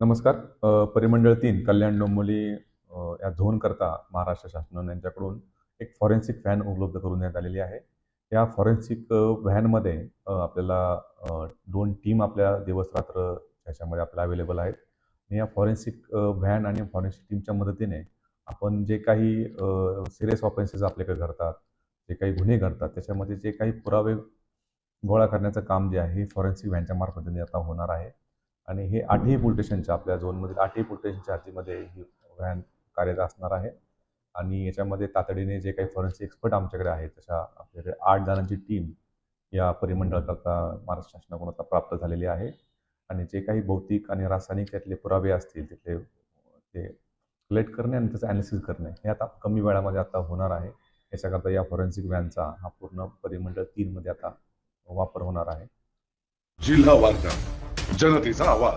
नमस्कार. परिमंडळ तीन कल्याण डोंबोली या झोनकरता महाराष्ट्र शासनाने यांच्याकडून एक फॉरेन्सिक व्हॅन उपलब्ध करून देण्यात आलेली आहे. या फॉरेन्सिक व्हॅनमध्ये आपल्याला दोन टीम आपल्या दिवस रात्र त्याच्यामध्ये आपल्याला अवेलेबल आहेत. आणि या फॉरेन्सिक व्हॅन आणि फॉरेन्सिक टीमच्या मदतीने आपण जे काही सिरियस ऑफेन्सेस आपल्याकडे घडतात जे काही गुन्हे घडतात त्याच्यामध्ये जे काही पुरावे गोळा करण्याचं काम जे आहे हे फॉरेन्सिक व्हॅनच्या मार्फतीने आता होणार आहे. आणि हे आठही पोलीस स्टेशनच्या आपल्या झोनमधील आठही पोलीस स्टेशनच्या ही व्हॅन कार्यरत असणार आहे. आणि याच्यामध्ये तातडीने जे काही फॉरेन्सिक एक्सपर्ट आमच्याकडे आहेत तशा आपल्याकडे आठ जणांची टीम या परिमंडळाकरता महाराष्ट्र शासनाकडून आता प्राप्त झालेली आहे. आणि जे काही भौतिक आणि रासायनिक त्यातले पुरावे असतील तिथले ते कलेक्ट करणे आणि त्याचं ॲनालिसिस करणे हे आता कमी वेळामध्ये आता होणार आहे. याच्याकरता या फॉरेन्सिक व्हॅनचा हा पूर्ण परिमंडळ तीनमध्ये आता वापर होणार आहे. जिल्हा वार्ता. 这个底色老。